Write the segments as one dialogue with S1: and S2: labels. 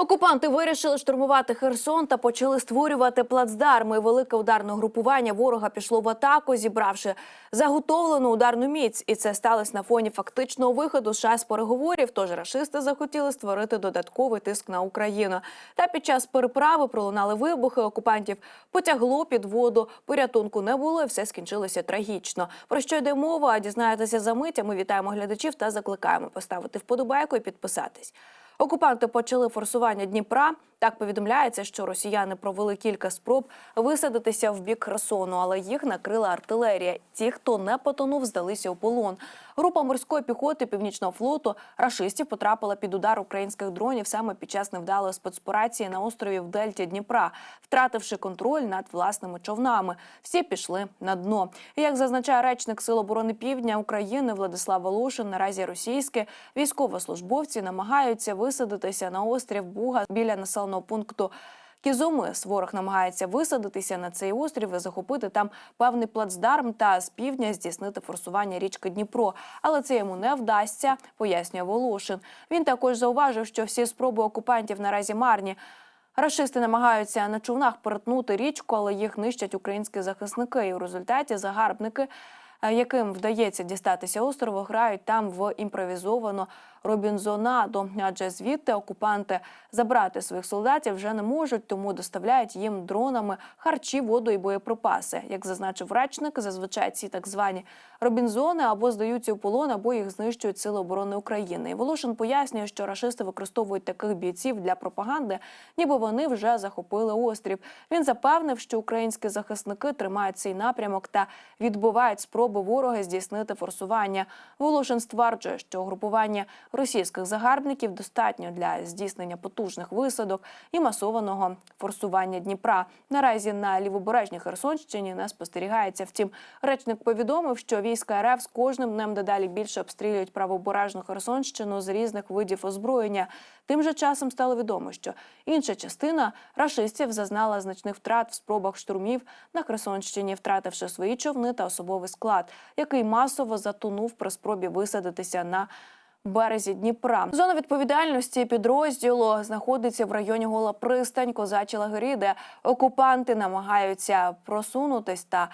S1: Окупанти вирішили штурмувати Херсон та почали створювати плацдарми. Велике ударне групування ворога пішло в атаку, зібравши заготовлену ударну міць. І це сталося на фоні фактичного виходу США з переговорів. Тож рашисти захотіли створити додатковий тиск на Україну. Та під час переправи пролунали вибухи. Окупантів потягло під воду. Порятунку не було, і все скінчилося трагічно. Про що йде мова? Дізнаєтеся за мить. а Ми вітаємо глядачів та закликаємо поставити вподобайку і підписатись. Окупанти почали форсування Дніпра. Так повідомляється, що росіяни провели кілька спроб висадитися в бік Херсону, але їх накрила артилерія. Ті, хто не потонув, здалися у полон. Група морської піхоти північного флоту рашистів потрапила під удар українських дронів саме під час невдалої спецоперації на острові в Дельті Дніпра, втративши контроль над власними човнами. Всі пішли на дно. Як зазначає речник Сил оборони Півдня України Владислав Волошин, наразі російські військовослужбовці намагаються висадитися на острів Буга біля населеного пункту. Кізомис ворог намагається висадитися на цей острів і захопити там певний плацдарм та з півдня здійснити форсування річки Дніпро. Але це йому не вдасться, пояснює Волошин. Він також зауважив, що всі спроби окупантів наразі марні. Рашисти намагаються на човнах перетнути річку, але їх нищать українські захисники. І у результаті загарбники, е, яким вдається дістатися острову, грають там в імпровізовану Робінзонаду. Адже звідти окупанти забрати своїх солдатів вже не можуть, тому доставляють їм дронами харчі, воду і боєприпаси. Як зазначив речник, зазвичай ці так звані Робінзони або здаються у полон, або їх знищують сили оборони України. І Волошин пояснює, що рашисти використовують таких бійців для пропаганди, ніби вони вже захопили острів. Він запевнив, що українські захисники тримають цей напрямок та відбивають спроби ворога здійснити форсування. Волошин стверджує, що угрупування російських загарбників достатньо для здійснення потужних висадок і масованого форсування Дніпра. Наразі на лівобережній Херсонщині не спостерігається. Втім, речник повідомив, що війська РФ з кожним днем дедалі більше обстрілюють правобережну Херсонщину з різних видів озброєння. Тим же часом стало відомо, що інша частина рашистів зазнала значних втрат в спробах штурмів на Херсонщині, втративши свої човни та особовий склад, який масово затонув при спробі висадитися на березі Дніпра. Зона відповідальності підрозділу знаходиться в районі Гола Пристань, Козачі лагері, де окупанти намагаються просунутись та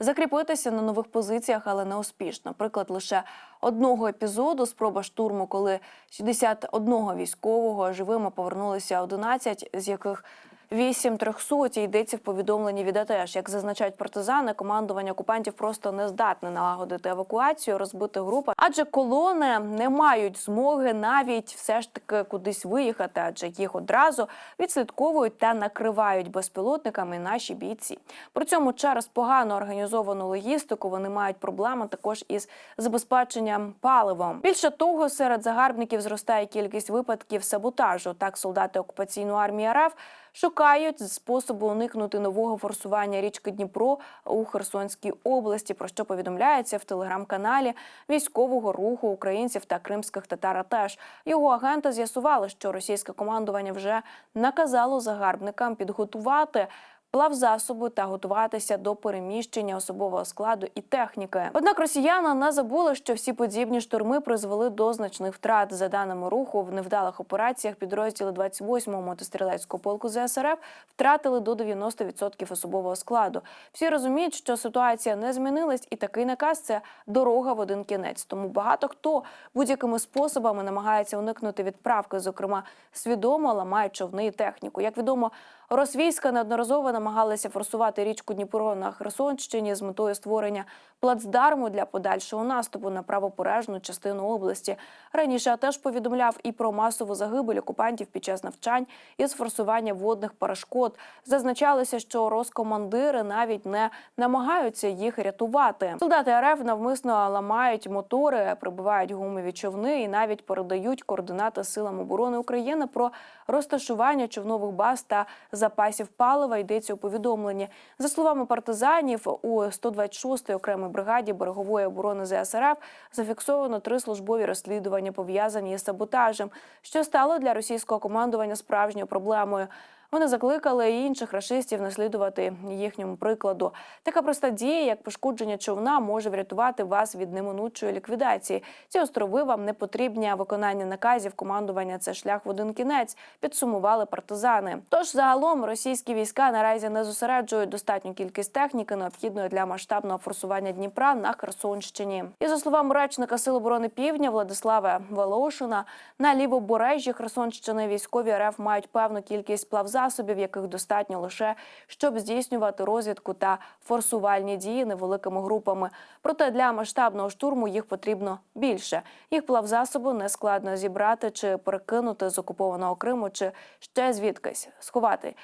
S1: закріпитися на нових позиціях, але не успішно. Приклад лише одного епізоду спроба штурму, коли 61 військового живими повернулися 11, з яких Вісім трьохсоті йдеться в повідомленні від АТЕШ. Як зазначають партизани, командування окупантів просто не здатне налагодити евакуацію, розбити групи, адже колони не мають змоги навіть все ж таки кудись виїхати, адже їх одразу відслідковують та накривають безпілотниками наші бійці. При цьому через погано організовану логістику вони мають проблеми також із забезпеченням паливом. Більше того, серед загарбників зростає кількість випадків саботажу. Так, солдати окупаційної армії РФ шукають способу уникнути нового форсування річки Дніпро у Херсонській області. Про що повідомляється в телеграм-каналі військового руху українців та кримських татар. Теж його агенти з'ясували, що російське командування вже наказало загарбникам підготувати. Плавзасоби та готуватися до переміщення особового складу і техніки. Однак росіяни не забули, що всі подібні штурми призвели до значних втрат. За даними руху, в невдалих операціях підрозділи 28-го мотострілецького полку ЗСРФ втратили до 90% особового складу. Всі розуміють, що ситуація не змінилась, і такий наказ це дорога в один кінець. Тому багато хто будь-якими способами намагається уникнути відправки, зокрема свідомо ламають човни і техніку. Як відомо, Росвійська неодноразово намагалася форсувати річку Дніпро на Херсонщині з метою створення плацдарму для подальшого наступу на правобережну частину області. Раніше теж повідомляв і про масову загибель окупантів під час навчань із форсування водних перешкод. Зазначалося, що роскомандири навіть не намагаються їх рятувати. Солдати РФ навмисно ламають мотори, прибивають гумові човни і навіть передають координати силам оборони України про розташування човнових баз та запасів палива. Йдеться у повідомленні. За словами партизанів, у 126-й окремій бригаді берегової оборони ЗСРФ зафіксовано три службові розслідування пов'язані із саботажем, що стало для російського командування справжньою проблемою. Вони закликали інших рашистів наслідувати їхньому прикладу. Така проста дія, як пошкодження човна, може врятувати вас від неминучої ліквідації. Ці острови вам не потрібні, а виконання наказів командування це шлях в один кінець. Підсумували партизани. Тож загалом російські війська наразі не зосереджують достатню кількість техніки, необхідної для масштабного форсування Дніпра на Херсонщині. І за словами речника Сил оборони Півдня Владислава Волошина, на лівобережжі Херсонщини військові РФ мають певну кількість плавзасобів, яких достатньо лише щоб здійснювати розвідку та форсувальні дії невеликими групами. Проте для масштабного штурму їх потрібно більше. Їх плавзасоби не складно зібрати чи перекинути з окупованого Криму, чи ще звідкись сховати.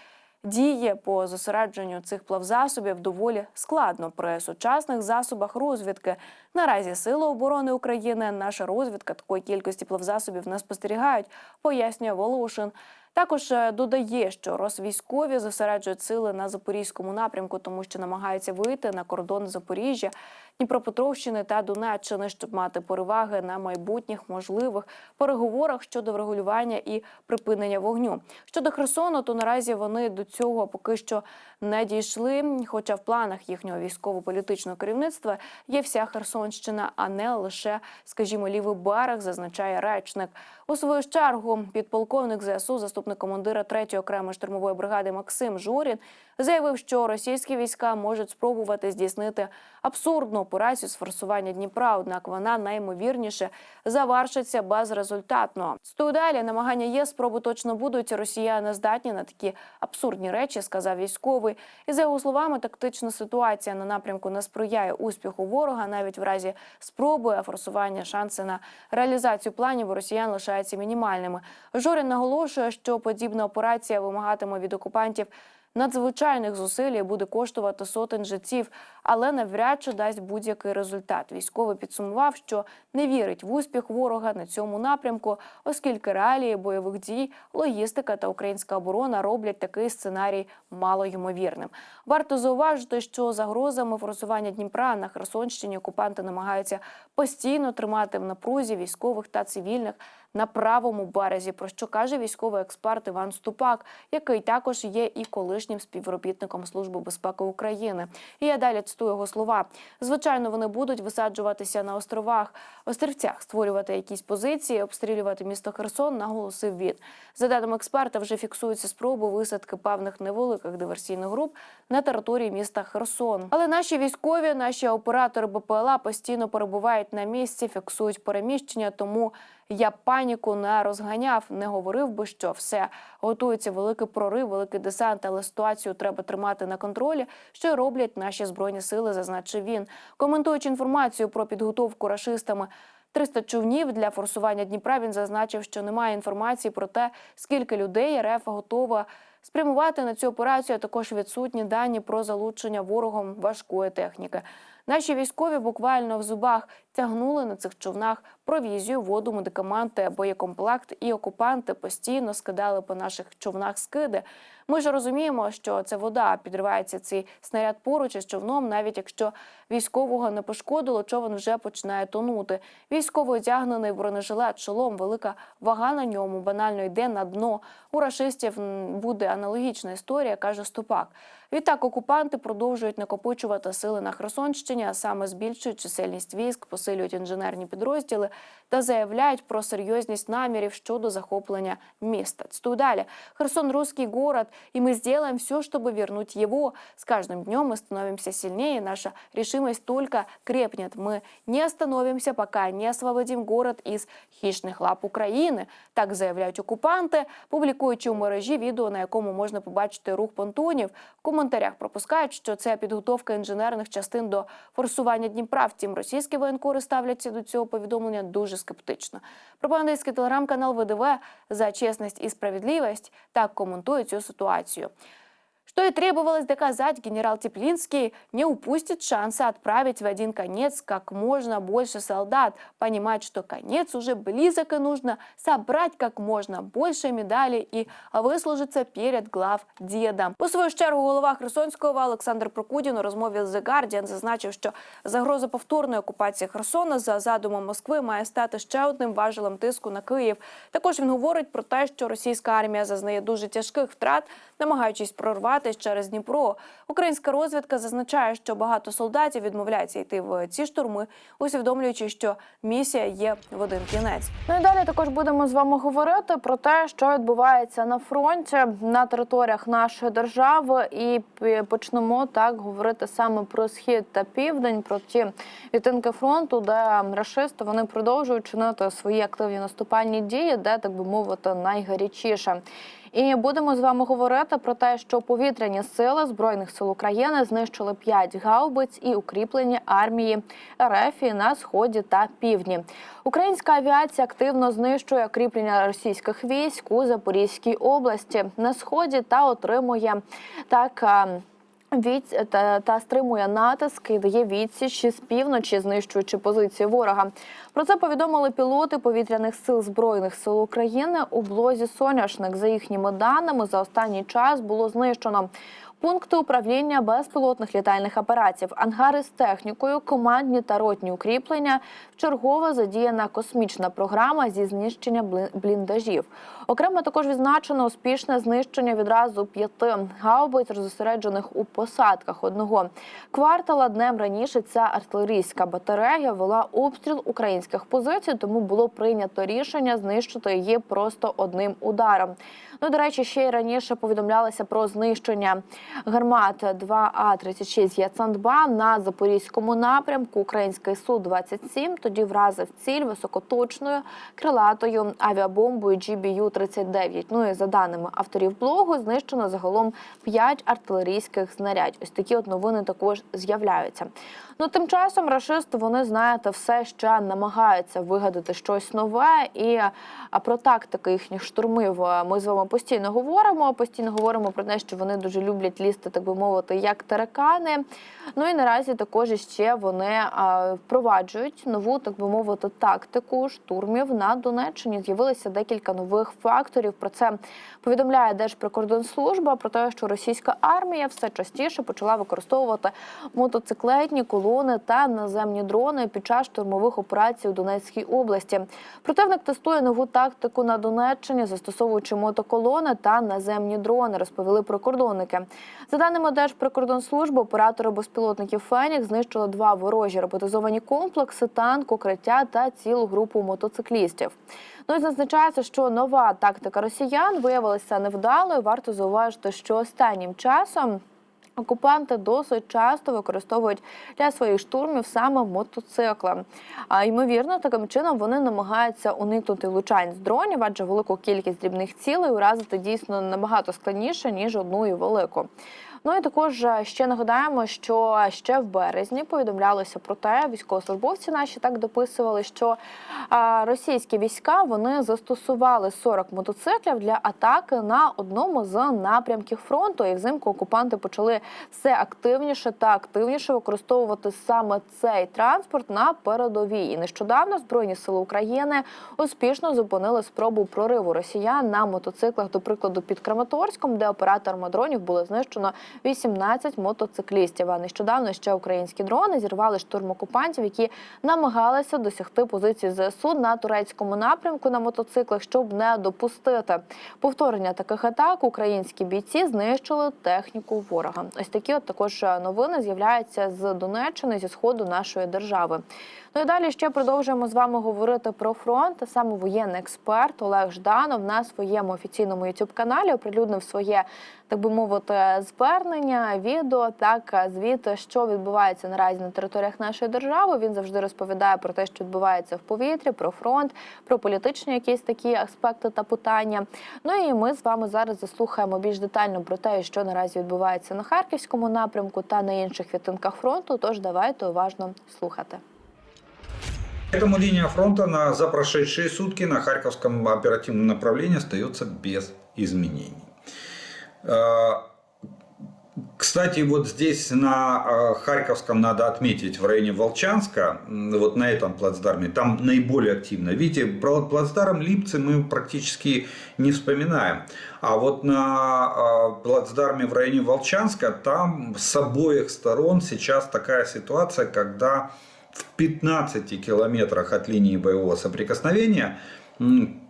S1: Дії по зосередженню цих плавзасобів доволі складно при сучасних засобах розвідки. Наразі Сили оборони України, наша розвідка такої кількості плавзасобів не спостерігають, пояснює Волошин. Також е, додає, що розвійськові зосереджують сили на запорізькому напрямку, тому що намагаються вийти на кордон Запоріжжя, Дніпропетровщини та Донеччини, щоб мати переваги на майбутніх можливих переговорах щодо врегулювання і припинення вогню. Щодо Херсону, то наразі вони до цього поки що не дійшли. Хоча в планах їхнього військово-політичного керівництва є вся Херсонщина, а не лише, скажімо, лівий берег, зазначає речник. У свою чергу підполковник ЗСУ, заступник командира 3-ї окремої штурмової бригади Максим Журін, заявив, що російські війська можуть спробувати здійснити абсурдну операцію з форсування Дніпра. Однак вона наймовірніше завершиться безрезультатно. Стою далі намагання є, спроби точно будуть. Росіяни здатні на такі абсурдні речі, сказав військовий. І за його словами, тактична ситуація на напрямку не сприяє успіху ворога. Навіть в разі спроби форсування шанси на реалізацію планів росіян лишаються мінімальними. Жорін наголошує, що подібна операція вимагатиме від окупантів надзвичайних зусиль буде коштувати сотень життів, але навряд чи дасть будь-який результат. Військовий підсумував, що не вірить в успіх ворога на цьому напрямку, оскільки реалії бойових дій, логістика та українська оборона роблять такий сценарій малоймовірним. Варто зауважити, що загрозами форсування Дніпра на Херсонщині окупанти намагаються постійно тримати в напрузі військових та цивільних на правому березі, про що каже військовий експерт Іван Ступак, який також є і колишнім співробітником Служби безпеки України. І я далі цитую його слова. Звичайно, вони будуть висаджуватися на островах, острівцях, створювати якісь позиції, обстрілювати місто Херсон. Наголосив він. За даними експерта, вже фіксуються спроби висадки певних невеликих диверсійних груп на території міста Херсон. Але наші військові, наші оператори БПЛА постійно перебувають на місці, фіксують переміщення, тому. Я паніку не розганяв, не говорив би, що все готується великий прорив, великий десант, але ситуацію треба тримати на контролі, що роблять наші збройні сили, зазначив він. Коментуючи інформацію про підготовку рашистами. 300 човнів для форсування Дніпра він зазначив, що немає інформації про те, скільки людей РФ готова спрямувати на цю операцію. Також відсутні дані про залучення ворогом важкої техніки. Наші військові буквально в зубах тягнули на цих човнах провізію, воду, медикаменти, боєкомплект, і окупанти постійно скидали по наших човнах скиди. Ми ж розуміємо, що це вода підривається цей снаряд поруч із човном, навіть якщо військового не пошкодило, човен вже починає тонути. Військовий одягнений бронежилет, шолом, велика вага на ньому банально йде на дно. У рашистів буде аналогічна історія, каже Ступак. Відтак окупанти продовжують накопичувати сили на Херсонщині, а саме збільшують чисельність військ, посилюють інженерні підрозділи та заявляють про серйозність намірів щодо захоплення міста. Цитую далі. Херсон – русский город, и мы сделаем все, чтобы вернуть его. С каждым днем мы становимся сильнее, наша решимость только крепнет. Мы не остановимся, пока не освободим город із хищних лап України. Так заявляють окупанти, публікуючи у мережі відео, на якому можна побачити рух понтонів. В коментарях пропускають, що це підготовка інженерних частин до форсування Дніпра. Втім, російські воєнкори ставляться до цього повідомлення дуже скептично. Пропагандистський телеграм-канал ВДВ за чесність і справедливість так коментує цю ситуацію.
S2: Что и требовалось доказать, генерал Теплинский не упустит шанса отправить в один конец как можно больше солдат, понимать, что конец уже близок и нужно собрать как можно больше медалей и выслужиться перед глав дідом. У свою чергу голова Херсонського Олександр Прокудін у розмові з The Guardian зазначив, що загроза повторної окупації Херсона за задумом Москви має стати ще одним важелем тиску на Київ. Також він говорить про те, що російська армія зазнає дуже тяжких втрат, намагаючись прорватися через Дніпро. Українська розвідка зазначає, що багато солдатів відмовляються йти в ці штурми, усвідомлюючи, що місія є в один кінець. Ну і далі також будемо з вами говорити про те, що відбувається на фронті на територіях нашої держави, і почнемо так говорити саме про схід та південь, про ті відтинки фронту, де рашисти вони продовжують чинити свої активні наступальні дії, де так би мовити найгарячіше. І будемо з вами говорити про те, що повітряні сили збройних сил України знищили 5 гаубиць і укріплення армії РФ на сході та півдні. Українська авіація активно знищує укріплення російських військ у Запорізькій області на сході та отримує так. Е, Від та, та стримує натиск і дає відсіч з півночі, знищуючи позиції ворога. Про це повідомили пілоти повітряних сил збройних сил України у блозі Соняшник. За їхніми даними, за останній час було знищено пункти управління безпілотних літальних апаратів, ангари з технікою, командні та ротні укріплення. Вчергове задіяна космічна програма зі знищення бліндажів. Окремо також відзначено успішне знищення відразу п'яти гаубиць, зосереджених у посадках одного квартала. Днем раніше ця артилерійська батарея вела обстріл українських позицій, тому було прийнято рішення знищити її просто одним ударом. Ну, до речі, ще й раніше повідомлялося про знищення гармат 2А-36 Яцандба на запорізькому напрямку. Український Су-27 тоді вразив ціль високоточною крилатою авіабомбою GBU-39. Ну і за даними авторів блогу, знищено загалом 5 артилерійських знарядь. Ось такі от новини також з'являються. Ну тим часом рашисти вони знаєте все ще намагаються вигадати щось нове. І про тактики їхніх штурмів е, ми з вами постійно говоримо. Постійно говоримо про те, що вони дуже люблять лізти, так би мовити, як таракани. Ну і наразі також ще вони впроваджують нову, так би мовити, тактику штурмів на Донеччині. З'явилося декілька нових факторів. Про це повідомляє Держприкордонслужба про те, що російська армія все частіше почала використовувати мотоциклетні колони та наземні дрони під час штурмових операцій у Донецькій області. Противник тестує нову тактику на Донеччині, застосовуючи мотоколони та наземні дрони, розповіли прикордонники. За даними Держприкордонслужби, оператори безпілотників Фенікс знищили два ворожі роботизовані комплекси, танк, укриття та цілу групу мотоциклістів. Ну і зазначається, що нова тактика росіян виявилася невдалою. Варто зауважити, що останнім часом. Окупанти досить часто використовують для своїх штурмів саме мотоцикли. А ймовірно, таким чином вони намагаються уникнути влучань з дронів, адже велику кількість дрібних цілей уразити дійсно набагато складніше ніж одну і велику. Ну і також е, ще нагадаємо, що ще в березні повідомлялося про те, військовослужбовці наші так дописували, що російські війська вони застосували 40 мотоциклів для атаки на одному з напрямків фронту. І взимку окупанти почали все активніше та активніше використовувати саме цей транспорт на передовій. І нещодавно збройні сили України успішно зупинили спробу прориву росіян на мотоциклах, до прикладу, під Краматорськом, де операторами дронів було знищено 18 мотоциклістів. А нещодавно ще українські дрони зірвали штурм окупантів, які намагалися досягти позиції ЗСУ на турецькому напрямку на мотоциклах, щоб не допустити повторення таких атак. Українські бійці знищили техніку ворога. Ось такі от також новини з'являються з Донеччини зі сходу нашої держави. Ну і далі ще продовжуємо з вами говорити про фронт. Саме воєнний експерт Олег Жданов на своєму офіційному youtube каналі оприлюднив своє, так би мовити, звернення, відео, так звіт, що відбувається наразі на територіях нашої держави. Він завжди розповідає про те, що відбувається в повітрі, про фронт, про політичні якісь такі аспекти та питання. Ну і ми з вами зараз заслухаємо більш детально про те, що наразі відбувається на харківському напрямку та на інших відтинках фронту. Тож давайте уважно слухати.
S3: Поэтому линия фронта на, за прошедшие сутки на Харьковском оперативном направлении остается без изменений. Э, Кстати, вот здесь на э, Харьковском надо отметить в районе Волчанска, вот на этом плацдарме, там наиболее активно. Видите, про плацдарм Липцы мы практически не вспоминаем. А вот на э, плацдарме в районе Волчанска, там с обоих сторон сейчас такая ситуация, когда в 15 километрах от линии боевого соприкосновения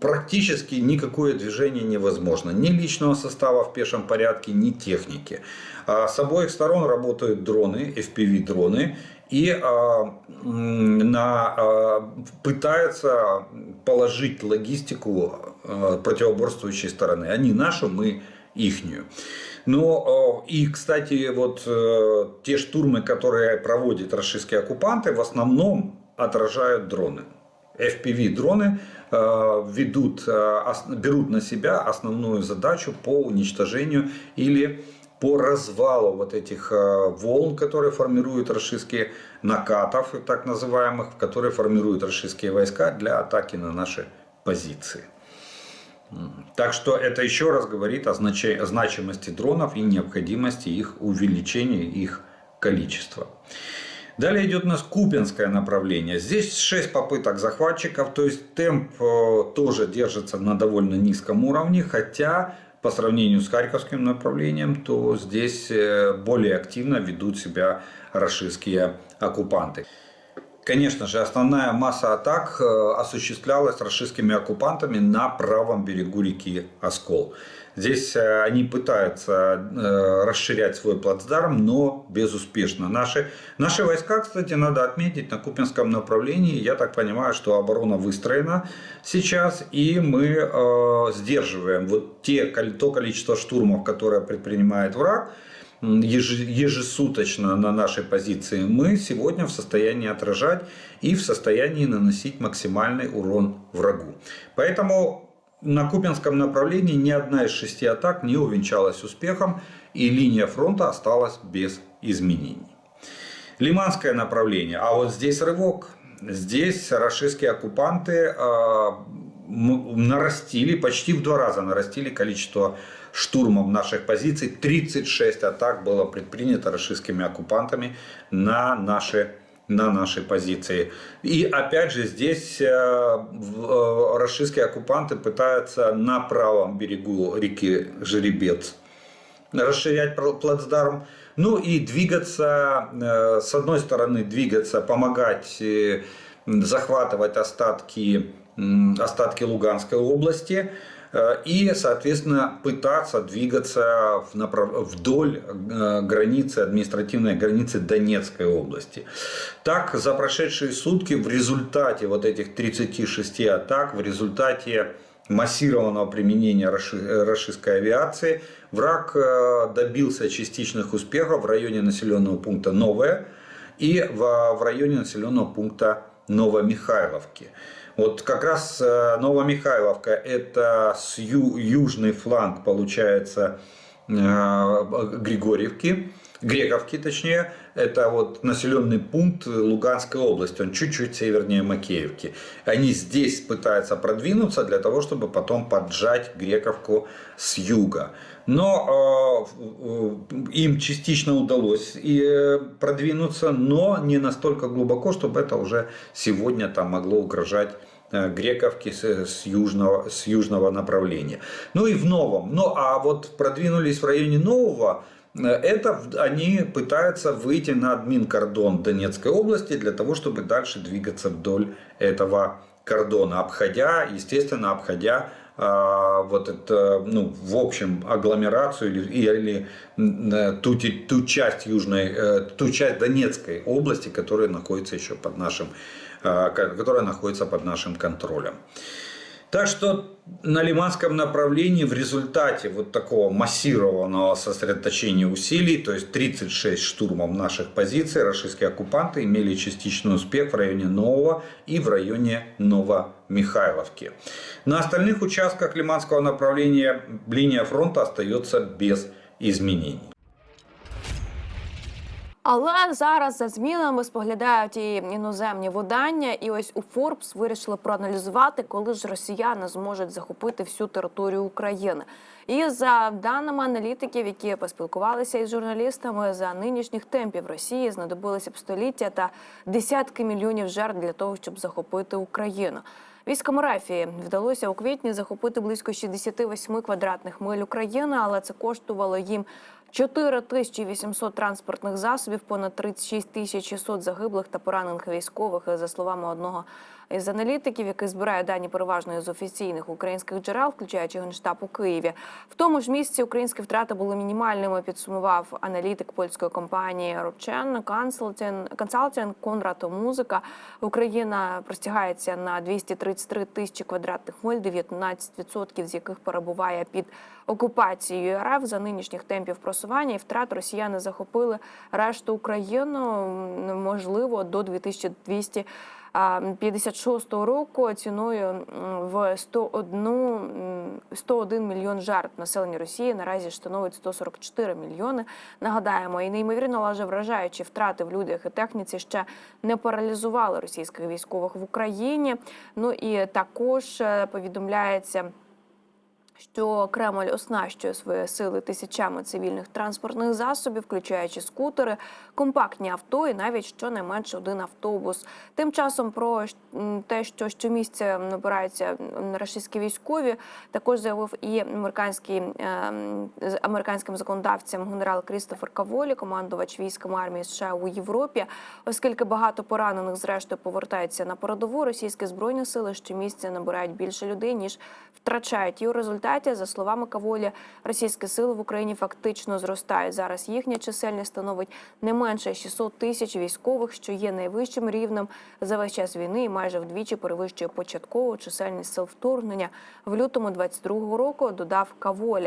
S3: практически никакое движение невозможно. Ни личного состава в пешем порядке, ни техники. А С обоих сторон работают дроны, FPV-дроны. И а, на, а, пытаются положить логистику а, противоборствующей стороны. Они нашу, мы ихнюю. Но э, и, кстати, вот э, те штурмы, которые проводят российские оккупанты, в основном отражают дроны. FPV-дроны э, ведут, э, ос- берут на себя основную задачу по уничтожению или по развалу вот этих волн, которые формируют российские накатов, так называемых, которые формируют российские войска для атаки на наши позиции. Так что это еще раз говорит о значи- о значимости дронов и необходимости их увеличения, их количества. Далее идет у нас Купинское направление. Здесь 6 попыток захватчиков, то есть темп э, тоже держится на довольно низком уровне, хотя по сравнению с Харьковским направлением, то здесь э, более активно ведут себя российские оккупанты. Конечно же, основная масса атак э, осуществлялась российскими оккупантами на правом берегу реки Оскол. Здесь э, они пытаются э, расширять свой плацдарм, но безуспешно. Наши, наши войска, кстати, надо отметить, на Купинском направлении, я так понимаю, что оборона выстроена сейчас, и мы э, сдерживаем вот те, то количество штурмов, которое предпринимает враг, ежесуточно на нашей позиции, мы сегодня в состоянии отражать и в состоянии наносить максимальный урон врагу. Поэтому на Купинском направлении ни одна из шести атак не увенчалась успехом, и линия фронта осталась без изменений. Лиманское направление. А вот здесь рывок. Здесь российские оккупанты м- нарастили, почти в два раза нарастили количество штурмов наших позиций. 36 атак было предпринято российскими оккупантами на наши на наши позиции. И опять же здесь э, э, российские оккупанты пытаются на правом берегу реки Жеребец расширять пл- плацдарм. Ну и двигаться, э, с одной стороны, двигаться, помогать захватывать остатки, остатки Луганской области э, и, соответственно, пытаться двигаться в направ- вдоль э, границы, административной границы Донецкой области. Так, за прошедшие сутки в результате вот этих 36 атак, в результате массированного применения российской авиации, враг э, добился частичных успехов в районе населенного пункта Новое и в, районе населенного пункта Новомихайловки. Вот как раз э, Новомихайловка это с ю- южный фланг получается э, Григорьевки, Грековки точнее, это вот населенный пункт Луганской области, он чуть-чуть севернее Макеевки. Они здесь пытаются продвинуться для того, чтобы потом поджать Грековку с юга. Но э, им частично удалось и э, продвинуться, но не настолько глубоко, чтобы это уже сегодня там могло угрожать э, Грековки с, с южного, с южного направления. Ну и в Новом. Ну а вот продвинулись в районе Нового, это они пытаются выйти на админ-кордон Донецкой области для того, чтобы дальше двигаться вдоль этого кордона, обходя, естественно, обходя а, вот это, ну, в общем, агломерацию или, или э, ту, ту часть южной, э, ту часть Донецкой области, которая находится еще под нашим, ко- которая находится под нашим контролем. Так что на Лиманском направлении в результате вот такого массированного сосредоточения усилий, то есть 36 штурмов наших позиций, российские оккупанты имели частичный успех в районе Нового и в районе Новомихайловки. На остальных участках Лиманского направления линия фронта остается без изменений.
S1: Але зараз за змінами споглядають і іноземні видання. І ось у Форбс вирішили проаналізувати, коли ж росіяни зможуть захопити всю територію України. І за даними аналітиків, які поспілкувалися із журналістами, за нинішніх темпів Росії знадобилося б століття та десятки мільйонів жертв для того, щоб захопити Україну. Військам Рафії вдалося у квітні захопити близько 68 квадратних миль України, але це коштувало їм 4800 транспортних засобів, понад 36 тисяч 600 загиблих та поранених військових. За словами одного із аналітиків, який збирає дані переважно з офіційних українських джерел, включаючи генштаб у Києві. В тому ж місці українські втрати були мінімальними. Підсумував аналітик польської компанії Робчен Консалтінг Конрад Музика. Україна простягається на 233 тисячі квадратних миль, 19% з яких перебуває під окупацією РФ за нинішніх темпів просування і втрат росіяни захопили решту Україну можливо до 2200 а, 56 року ціною в 101, м, 101 мільйон жертв населення Росії наразі становить 144 мільйони. Нагадаємо, і неймовірно лаже вражаючі втрати в людях і техніці ще не паралізували російських військових в Україні. Ну і також е, повідомляється що Кремль оснащує свої сили тисячами цивільних транспортних засобів, включаючи скутери, компактні авто і навіть щонайменше один автобус. Тим часом про те, що щомісяця набираються російські військові, також заявив і американський ем, американським законодавцем генерал Крістофер Каволі, командувач військами армії США у Європі, оскільки багато поранених зрештою повертаються на передову. Російські збройні сили щомісяця набирають більше людей ніж втрачають. І у результаті, за словами Каволі, російські сили в Україні фактично зростають. Зараз їхня чисельність становить не менше 600 тисяч військових, що є найвищим рівнем за весь час війни, і майже вдвічі перевищує початкову чисельність сил вторгнення в лютому 22-го року. Додав Каволі.